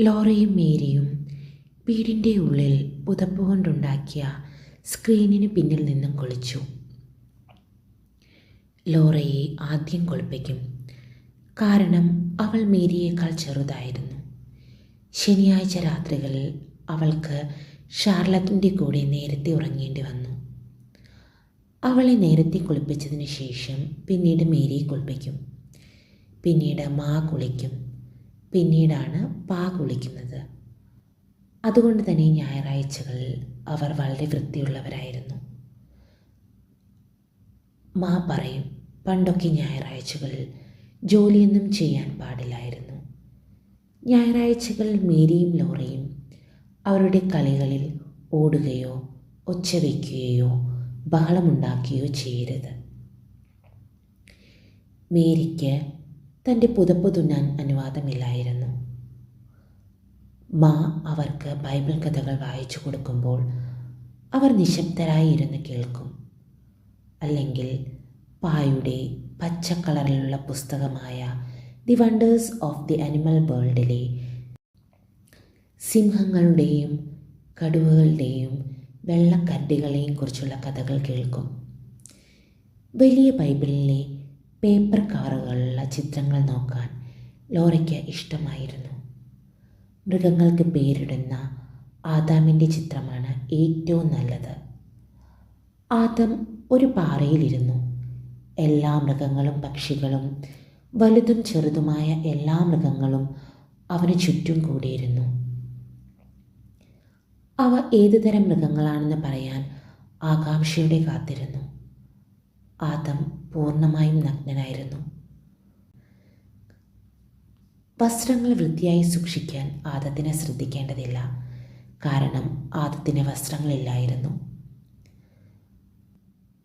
ലോറയും മേരിയും വീടിന്റെ ഉള്ളിൽ പുതപ്പ് കൊണ്ടുണ്ടാക്കിയ സ്ക്രീനിന് പിന്നിൽ നിന്നും കുളിച്ചു. ലോറയെ ആദ്യം കുളിപ്പിക്കും. കാരണം അവൾ മേരിയേക്കാൾ ചെറുതായിരുന്നു. ശനിയാഴ്ച രാത്രികളിൽ അവൾക്ക് ഷാർലത്തിന്റെ കൂടെ നേരത്തെ ഉറങ്ങേണ്ടി വന്നു. അവളെ നേരത്തെ കുളിപ്പിച്ചതിന് ശേഷം പിന്നീട് മേരിയെ കുളിപ്പിക്കും. പിന്നീട് മാ കുളിക്കും. പിന്നീടാണ് പാ കുളിക്കുന്നത് അതുകൊണ്ട് തന്നെ ഞായറാഴ്ചകളിൽ അവർ വളരെ വൃത്തിയുള്ളവരായിരുന്നു. മാ പറയും പണ്ടൊക്കെ ഞായറാഴ്ചകളിൽ ജോലിയൊന്നും ചെയ്യാൻ പാടില്ലായിരുന്നു. ഞായറാഴ്ചകൾ മേരിയും ലോറയും അവരുടെ കളികളിൽ ഓടുകയോ ഒച്ച വയ്ക്കുകയോ ബഹളമുണ്ടാക്കുകയോ ചെയ്യരുത്. മേരിക്ക് തന്റെ പുതപ്പ് തുന്നാൻ അനുവാദമില്ലായിരുന്നു. മാ അവർക്ക് ബൈബിൾ കഥകൾ വായിച്ചു കൊടുക്കുമ്പോൾ അവർ നിശബ്ദരായി ഇരുന്ന് കേൾക്കും. അല്ലെങ്കിൽ പായുടെ പച്ച കളറിലുള്ള പുസ്തകമായ the wonders of the animal വേൾഡിലെ സിംഹങ്ങളുടെയും കടുവകളുടെയും വെള്ളക്കരടികളെയും കുറിച്ചുള്ള കഥകൾ കേൾക്കും. വലിയ ബൈബിളിലെ പേപ്പർ കവറുകളുള്ള ചിത്രങ്ങൾ നോക്കാൻ ലോറയ്ക്ക് ഇഷ്ടമായിരുന്നു. മൃഗങ്ങൾക്ക് പേരിടുന്ന ആദാമിന്റെ ചിത്രമാണ് ഏറ്റവും നല്ലത്. ആദം ഒരു പാറയിലിരുന്നു. എല്ലാ മൃഗങ്ങളും പക്ഷികളും വലുതും ചെറുതുമായ എല്ലാ മൃഗങ്ങളും അവന് ചുറ്റും കൂടിയിരുന്നു. അവ ഏതുതരം മൃഗങ്ങളാണെന്ന് പറയാൻ ആകാംക്ഷയോടെ കാത്തിരുന്നു. ആദം പൂർണമായും നഗ്നനായിരുന്നു. വസ്ത്രങ്ങൾ വൃത്തിയായി സൂക്ഷിക്കാൻ ആദത്തിനെ ശ്രദ്ധിക്കേണ്ടതില്ല. കാരണം ആദത്തിന് വസ്ത്രങ്ങളില്ലായിരുന്നു.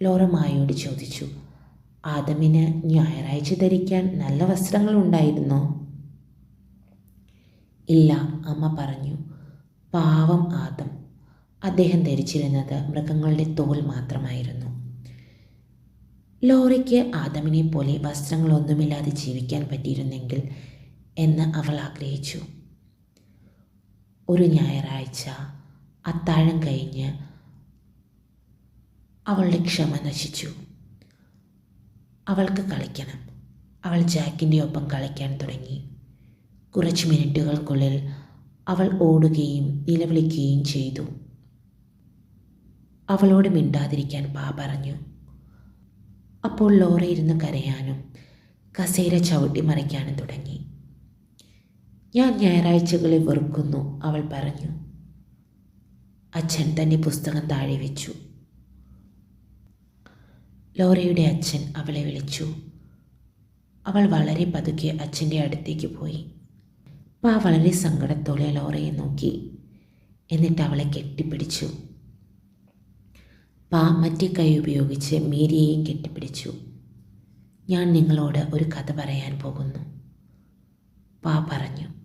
ലോറ മായോട് ചോദിച്ചു ആദമിന് ഞായറാഴ്ച ധരിക്കാൻ നല്ല വസ്ത്രങ്ങൾ ഉണ്ടായിരുന്നോ? ഇല്ല അമ്മ പറഞ്ഞു. പാവം ആദം. അദ്ദേഹം ധരിച്ചിരുന്നത് മൃഗങ്ങളുടെ തോൽ മാത്രമായിരുന്നു. ലോറയ്ക്ക് ആദമിനെ പോലെ വസ്ത്രങ്ങളൊന്നുമില്ലാതെ ജീവിക്കാൻ പറ്റിയിരുന്നെങ്കിൽ എന്ന് അവൾ ആഗ്രഹിച്ചു. ഒരു ഞായറാഴ്ച അത്താഴം കഴിഞ്ഞ് അവളുടെ ക്ഷമ നശിച്ചു. അവൾക്ക് കളിക്കണം. അവൾ ജാക്കിന്റെ ഒപ്പം കളിക്കാൻ തുടങ്ങി. കുറച്ച് മിനിറ്റുകൾക്കുള്ളിൽ അവൾ ഓടുകയും നിലവിളിക്കുകയും ചെയ്തു. അവളോട് മിണ്ടാതിരിക്കാൻ പാ പറഞ്ഞു. അപ്പോൾ ലോറ ഇരുന്ന് കരയാനും കസേര ചവിട്ടി മറിക്കാനും തുടങ്ങി. ഞാൻ ഞായറാഴ്ചകളെ വെറുക്കുന്നു അവൾ പറഞ്ഞു. അച്ഛൻ തന്നെ പുസ്തകം താഴെ വെച്ചു. ലോറയുടെ അച്ഛൻ അവളെ വിളിച്ചു. അവൾ വളരെ പതുക്കെ അച്ഛന്റെ അടുത്തേക്ക് പോയി. പാ വളരെ സങ്കടത്തോടെ ലോറയെ നോക്കി എന്നിട്ട് അവളെ കെട്ടിപ്പിടിച്ചു. പാ മറ്റേ കൈ ഉപയോഗിച്ച് മീരിയെയും കെട്ടിപ്പിടിച്ചു. ഞാൻ നിങ്ങളോട് ഒരു കഥ പറയാൻ പോകുന്നു. പാ പറഞ്ഞു.